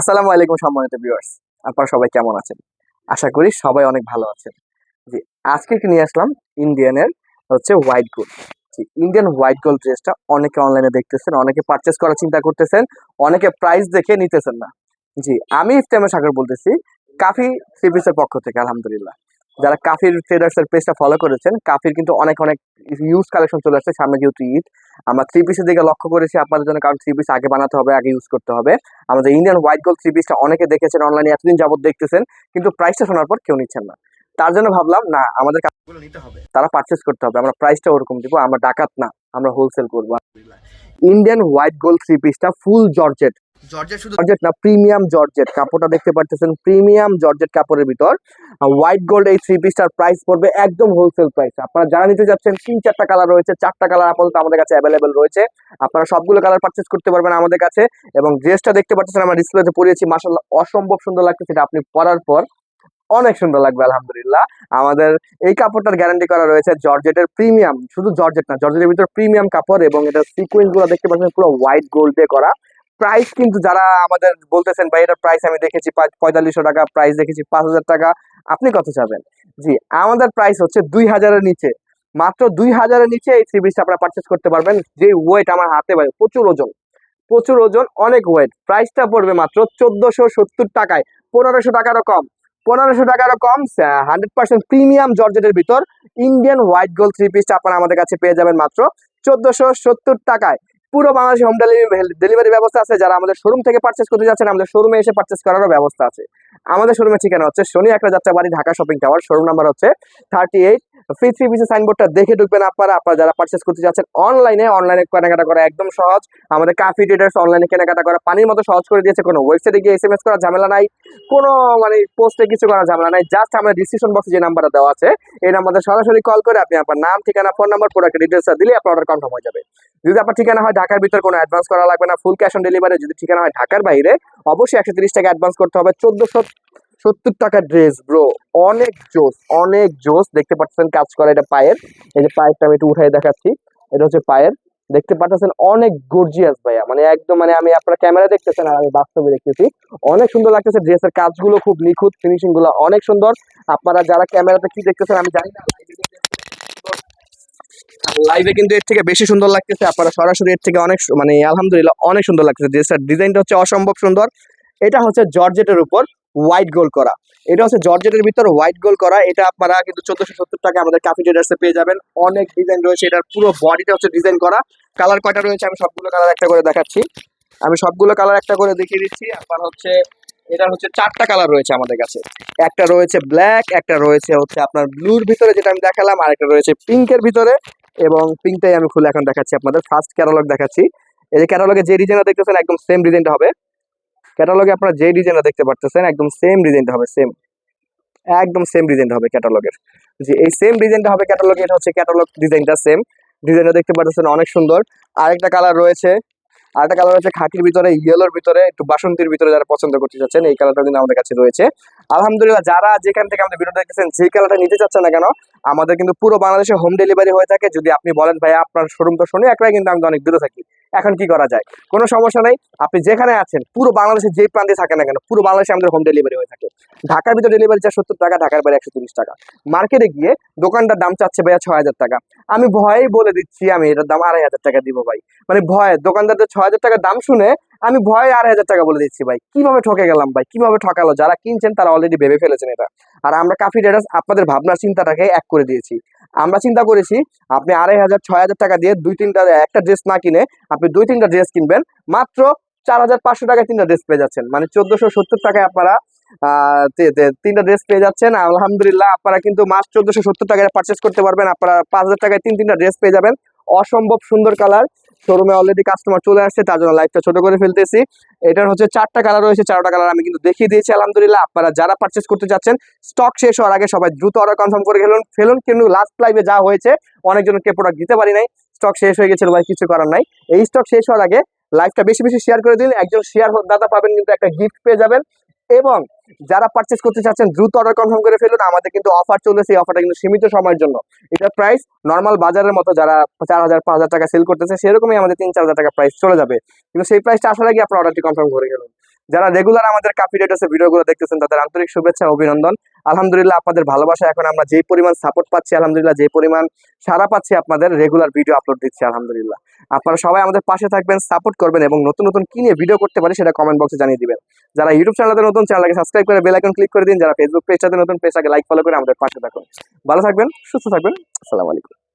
আসসালামু আলাইকুম সম্মানিত ভিউয়ার্স আপনারা সবাই কেমন আছেন? আশা করি সবাই অনেক ভালো আছেন। জি, আজকে একটু নিয়ে আসলাম ইন্ডিয়ানের হচ্ছে হোয়াইট গোল্ড জি ইন্ডিয়ান হোয়াইট গোল্ড ড্রেসটা অনেকে অনলাইনে দেখতেছেন, অনেকে পারচেস করার চিন্তা করতেছেন, অনেকে প্রাইস দেখে নিতেছেন না। জি, আমি ইফতেমে সাগর বলতেছি কাফি পিসের পক্ষ থেকে, আলহামদুলিল্লাহ। যারা কাফির ট্রেডার্স এর পেজটা ফলো করেছেন কাফির কিন্তু অনেক অনেক ইউজ কালেকশন চলে আসছে, সামনে যেহেতু ঈদ আমরা থ্রি পিসের দিকে লক্ষ্য করেছি আপনাদের জন্য কারণ থ্রি পিস আগে বানাতে হবে আগে ইউজ করতে হবে। আমাদের ইন্ডিয়ান হোয়াইট গোল্ড থ্রি পিসটা অনেকে দেখেছেন অনলাইনে এতদিন যাবত দেখতেছেন কিন্তু প্রাইসটা শোনার পর কেউ নিচ্ছেন না। তার জন্য ভাবলাম না আমাদের কাজগুলো নিতে হবে। তারা পারচেস করতে হবে আমরা প্রাইসটা ওরকম দিব আমরা ডাকাত না আমরা হোলসেল করব। ইন্ডিয়ান হোয়াইট গোল্ড থ্রি পিসটা ফুল জর্জেট জর্জেট না, প্রিমিয়াম জর্জেট। কাপড়টা দেখতে পাচ্ছেন প্রিমিয়াম জর্জেট কাপড়ের ভিতর। হোয়াইট গোল্ড এই থ্রি পিসটার প্রাইস পড়বে একদম হোলসেল প্রাইস আপনারা যারা নিতে যাচ্ছেন, তিন, চারটা কালার রয়েছে, চারটা কালার আপাতত আমাদের কাছে অ্যাভেলেবেল রয়েছে। আপনারা সবগুলো কালার পারচেস করতে পারবেন আমাদের কাছে। এবং ড্রেসটা দেখতে পাচ্ছেন আমরা ডিসপ্লেতে পরিয়েছি মাসাল্লাহ অসম্ভব সুন্দর লাগছে সেটা আপনি পরার পর। অনেক সুন্দর লাগবে, আলহামদুলিল্লাহ। আমাদের এই কাপড়টার গ্যারান্টি করা রয়েছে জর্জেটের প্রিমিয়াম শুধু জর্জেট না, জর্জেটের ভিতর প্রিমিয়াম কাপড় এবং এটা সিকুয়েন্সগুলো দেখতে পাচ্ছেন, পুরো হোয়াইট গোল্ড দিয়ে করা। প্রাইস কিন্তু যারা আমাদের বলতেছেন, ভাই এটার প্রাইস আমি দেখেছি পঁয়তাল্লিশশো টাকা প্রাইস দেখেছি পাঁচ হাজার টাকা। আপনি কত চাবেন? জি, আমাদের প্রাইস হচ্ছে দুই হাজারের নিচে। মাত্র দুই হাজারের নিচে এই থ্রি পিসটা আপনারা পারচেস করতে পারবেন। যে ওয়েট আমার হাতে ভাই, প্রচুর ওজন। প্রচুর ওজন, অনেক ওয়েট প্রাইসটা পড়বে মাত্র চোদ্দশো সত্তর টাকায়। পনেরোশো টাকারও কম। পনেরোশো টাকারও কম হান্ড্রেড পার্সেন্ট প্রিমিয়াম জর্জেটের ভিতর ইন্ডিয়ান হোয়াইট গোল্ড থ্রি পিসটা আপনারা আমাদের কাছে পেয়ে যাবেন মাত্র চোদ্দশো সত্তর টাকায়। পুরো বাংলাদেশে হোম ডেলিভারি ডেলিভারি ব্যবস্থা আছে। যারা আমাদের শোরুম থেকে পার্চেস করতে যাচ্ছেন, আমাদের শোরুমে এসে পার্চেস করারও ব্যবস্থা আছে। আমাদের শোরুমের ঠিকানা হচ্ছে শনি একটা যাত্রা বাড়ি Dhaka shopping tower showroom number হচ্ছে থার্টি এইট ফ্রি থ্রি পিসের সাইনবোর্ডটা দেখে ঢুকবেন আপনারা। আপনারা যারা পারচেস করতে যাচ্ছেন অনলাইনে অনলাইনে কেনাকাটা করা একদম সহজ। আমাদের কাফি ট্রেডার্স অনলাইনে কেনাকাটা করা পানির মতো সহজ করে দিয়েছে। কোনো ওয়েবসাইটে গিয়ে এসএমএস করা ঝামেলা নাই। কোনো মানে পোস্টে কিছু করা ঝামেলা নাই। জাস্ট আমাদের ডিসক্রিপশন বক্সে যে নাম্বারটা দেওয়া আছে, এই নাম্বারে সরাসরি কল করে আপনি আপনার নাম, ঠিকানা ফোন নাম্বার প্রোডাক্ট ডিটেলসটা দিলে আপনার অর্ডার কনফার্ম হয়ে যাবে। যদি আপনার ঠিকানা হয় ঢাকার ভিতর, কোনো অ্যাডভান্স করা লাগবে না। ফুল ক্যাশ অন ডেলিভারি যদি ঠিকানা হয় ঢাকার বাইরে, অবশ্যই একশো তিরিশ টাকা অ্যাডভান্স করতে হবে। চোদ্দশো সত্তর টাকার ড্রেস ব্রো অনেক জোস অনেক জোস। দেখতে পাচ্ছেন কাজ করা এটা পায়ের। এই যে পায়েরটা আমি একটু উঠাই দেখাচ্ছি। এটা হচ্ছে পায়ের। দেখতে পাচ্ছেন অনেক গর্জিয়াস ভাইয়া। মানে একদম মানে আমি আপনারা ক্যামেরা দেখতেছেন আর আমি বাস্তবে দেখতেছি। অনেক সুন্দর লাগতেছে ড্রেসের কাজগুলো, খুব নিখুঁত ফিনিশিংগুলো। অনেক সুন্দর। আপনারা যারা ক্যামেরাতে কি দেখতেছেন আমি জানি না লাইভে কিন্তু এর থেকে বেশি সুন্দর লাগতেছে। আপনারা সরাসরি এর থেকে অনেক মানে আলহামদুলিল্লাহ অনেক সুন্দর লাগতেছে। ড্রেসটার ডিজাইনটা হচ্ছে অসম্ভব সুন্দর। এটা হচ্ছে জর্জেটের উপর। হোয়াইট গোল করা। এটা হচ্ছে জর্জেটের ভিতর হোয়াইট গোল করা। এটা আপনারা কিন্তু চোদ্দশো সত্তর টাকা আমাদের কাফি ট্রেডার্সে পেয়ে যাবেন। অনেক ডিজাইন রয়েছে। এটার পুরো বডিটা হচ্ছে ডিজাইন করা। কালার কয়টা রয়েছে? আমি সবগুলো কালার একটা করে দেখাচ্ছি। আমি সবগুলো কালার একটা করে দেখিয়ে দিচ্ছি। আপনার হচ্ছে এটা হচ্ছে চারটা কালার রয়েছে আমাদের কাছে। একটা রয়েছে ব্ল্যাক একটা রয়েছে হচ্ছে আপনার ব্লুর ভিতরে যেটা আমি দেখালাম, আর একটা রয়েছে পিঙ্কের ভিতরে। এবং পিঙ্কটাই আমি খুলে এখন দেখাচ্ছি আপনাদের। ফার্স্ট ক্যাটালগ দেখাচ্ছি। এই যে ক্যাটালগে যে ডিজাইনটা দেখতেছেন, একদম সেম ডিজাইনটা হবে। ক্যাটালগে আপনারা যে ডিজাইনটা দেখতে পারতেছেন, একদম সেম ডিজাইনটা হবে সেম একদম সেম ডিজাইনটা হবে ক্যাটালগের যে এই সেম ডিজাইনটা হবে ক্যাটালগে এটা হচ্ছে ক্যাটালগ ডিজাইনটা সেম ডিজাইনটা দেখতে পাচ্ছেন অনেক সুন্দর। আরেকটা কালার রয়েছে, আরেকটা কালার রয়েছে খাকির ভিতরে ইয়েলোর ভিতরে, একটু বাসন্তীর ভিতরে যারা পছন্দ করতে চাচ্ছেন, এই কালারটা কিন্তু আমাদের কাছে রয়েছে। আলহামদুলিল্লাহ, যারা যেখান থেকে আমাদের ভিডিওটা দেখতেছেন যে কালারটা নিতে চাচ্ছেন না কেন, আমাদের কিন্তু পুরো বাংলাদেশে হোম ডেলিভারি হয়ে থাকে। যদি আপনি বলেন ভাই আপনার শোরুম তো শুনে একলাই কিন্তু আমি অনেক দূরে থাকি। এখন কি করা যায়? কোনো সমস্যা নেই। আপনি যেখানে আছেন, পুরো বাংলাদেশে যে প্রান্তে থাকেন না কেন, পুরো বাংলাদেশে আমাদের হোম ডেলিভারি হয়ে থাকে। ঢাকার ভিতরে ডেলিভারি চার্জ সত্তর টাকা, ঢাকার বাইরে একশো তিরিশ টাকা। মার্কেটে গিয়ে দোকানটার দাম চাচ্ছে ভাইয়া ছয় হাজার টাকা। আমি ভয়ে বলে দিচ্ছি আমি, এটার দাম আড়াই হাজার টাকা দিব ভাই। মানে ভয়, দোকানদারদের ছয় হাজার টাকার দাম শুনে আমি ভয়ে আড়াই হাজার টাকা বলে দিচ্ছি ভাই। কীভাবে ঠকে গেলাম ভাই? কীভাবে ঠকালো? যারা কিনছেন তারা অলরেডি ভেবে ফেলেছেন এটা। আর আমরা কাফি ডেটাস আপনাদের ভাবনার চিন্তাটাকে এক করে দিয়েছি। আমরা চিন্তা করেছি, আপনি আড়াই হাজার, ছয় হাজার টাকা দিয়ে দুই তিনটা, একটা ড্রেস না কিনে আপনি দুই তিনটা ড্রেস কিনবেন। মাত্র চার হাজার পাঁচশো টাকায় তিনটা ড্রেস পেয়ে যাচ্ছেন। মানে চোদ্দশো সত্তর টাকায় আপনারা তিনটা ড্রেস পেয়ে যাচ্ছেন। আলহামদুলিল্লাহ, আপনারা কিন্তু মাস চোদ্দশো সত্তর টাকায় পারচেস করতে পারবেন। আপনারা পাঁচ হাজার টাকায় তিন তিনটা ড্রেস পেয়ে যাবেন। অসম্ভব সুন্দর কালার শোরুমে অলরেডি কাস্টমার চলে আসছে, তার জন্য লাইফটা ছোট করে ফেলতেছি। এটার হচ্ছে চারটা কালার রয়েছে, চারটা কালার আমি কিন্তু দেখিয়ে দিয়েছি, আলহামদুলিল্লাহ। আপনারা যারা পারচেস করতে যাচ্ছেন স্টক শেষ হওয়ার আগে সবাই দ্রুত অর্ডার কনফার্ম করে ফেলুন। ফেলুন কিন্তু লাস্ট লাইভে যা হয়েছে, অনেকজনকে প্রোডাক্ট দিতে পারি নাই। স্টক শেষ হয়ে গেছিল ভাই, কিছু করার নাই। এই স্টক শেষ হওয়ার আগে লাইভটা বেশি বেশি শেয়ার করে দিন। একজন শেয়ার দাদা পাবেন, কিন্তু একটা গিফট পেয়ে যাবেন। এবং যারা পারচেস করতে চাচ্ছেন, দ্রুত অর্ডার কনফার্ম করে ফেলুন। আমাদের কিন্তু অফার চলেছে এই অফারটা কিন্তু সীমিত সময়ের জন্য। এটার প্রাইস নর্মাল বাজারের মতো যারা চার হাজার, পাঁচ হাজার টাকা সেল করতেছে, সেরকমই আমাদের তিন, চার হাজার টাকা প্রাইস চলে যাবে। কিন্তু সেই প্রাইসটা আসার আগে আপনার অর্ডারটি কনফার্ম করে গেলুন যারা রেগুলার আমাদের কাপি রেটার্সের ভিডিওগুলো দেখতেছেন, তাদের আন্তরিক শুভেচ্ছা অভিনন্দন। আলহামদুলিল্লাহ আপনাদের ভালোবাসা, এখন আমরা যেই পরিমাণ সাপোর্ট পাচ্ছি, আলহামদুলিল্লাহ যে পরিমাণ সারা পাচ্ছি, আপনাদের রেগুলার ভিডিও আপলোড দিচ্ছি, আলহামদুলিল্লাহ। আপনারা সবাই আমাদের পাশে থাকবেন সাপোর্ট করবেন এবং নতুন নতুন কি নিয়ে ভিডিও করতে পারি সেটা কমেন্ট বক্সে জানিয়ে দিবেন। যারা ইউটিউব চ্যানেলে নতুন চ্যানেলকে সাবস্ক্রাইব করে বেল আইকন ক্লিক করে দিন, যারা ফেসবুক পেজটাতে নতুন পেজটাকে লাইক ফলো করে আমাদের পাশে থাকুন। ভালো থাকবেন, সুস্থ থাকবেন, আসসালামু আলাইকুম।